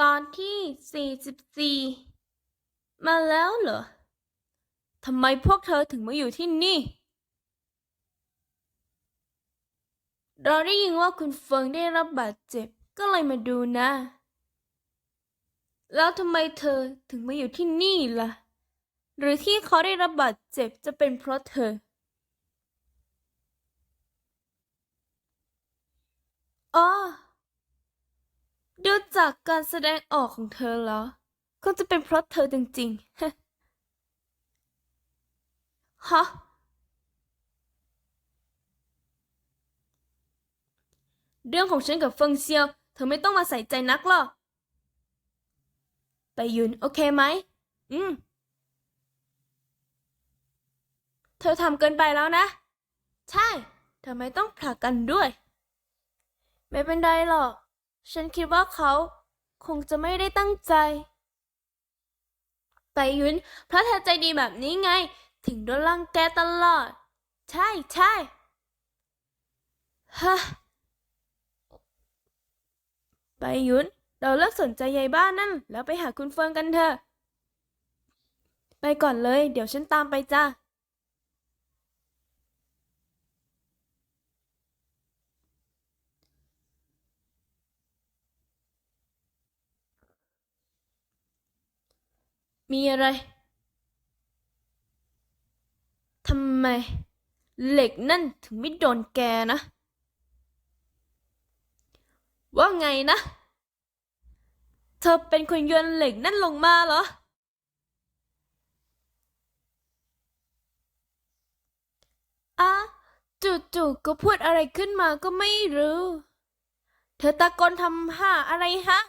ตอนที่สี่สิบสี่มาแล้วเหรอ ทำไมพวกเธอถึงมาอยู่ที่นี่ เราได้ยินว่าคุณเฟิงได้รับบาดเจ็บ ก็เลยมาดูนะ แล้วทำไมเธอถึงมาอยู่ที่นี่ล่ะ หรือที่เขาได้รับบาดเจ็บจะเป็นเพราะเธอ อ๋อ ดูจากการแสดงออกของเธอแล้วคงจะเป็นเพราะเธอจริงๆ ฮะ เรื่องของฉันกับเฟิงเซียว เธอไม่ต้องมาใส่ใจนักหรอก ไปยืนโอเคไหม อืม เธอทำเกินไปแล้วนะ ใช่ทำไม่ต้องผลักกันด้วย ไม่เป็นไรหรอก ฉันคิดว่าเขาคงจะไม่ได้ตั้งใจ ไปยุนเพราะเธอใจดีแบบนี้ไง ถึงโดนรังแกตลอด ใช่ใช่ฮะไปยุนเราเลิกสนใจยายบ้านนั่น แล้วไปหาคุณเฟิงกันเถอะ ไปก่อนเลย เดี๋ยวฉันตามไปจ้า มีอะไร ทำไม เหล็กนั่นถึงไม่โดนแกนะ ว่าไงนะ เธอเป็นคนโยนเหล็กนั่นลงมาเหรออะจู่ๆก็พูดอะไรขึ้นมาก็ไม่รู้ เธอตะโกนทำห่าอะไรฮะ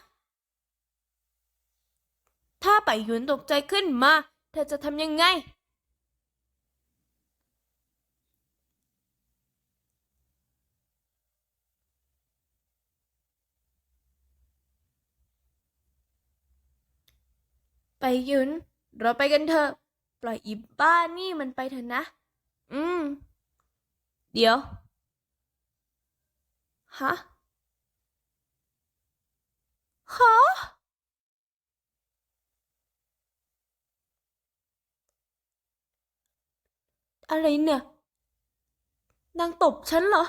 ถ้าไปหยุนตกใจขึ้นมา เธอจะทำยังไง ไปหยุน เราไปกันเถอะ ปล่อยอีบ้านี่มันไปเถอะนะ อืม เดี๋ยว ฮะฮะ อะไรเนี่ย นางตบฉันเหรอ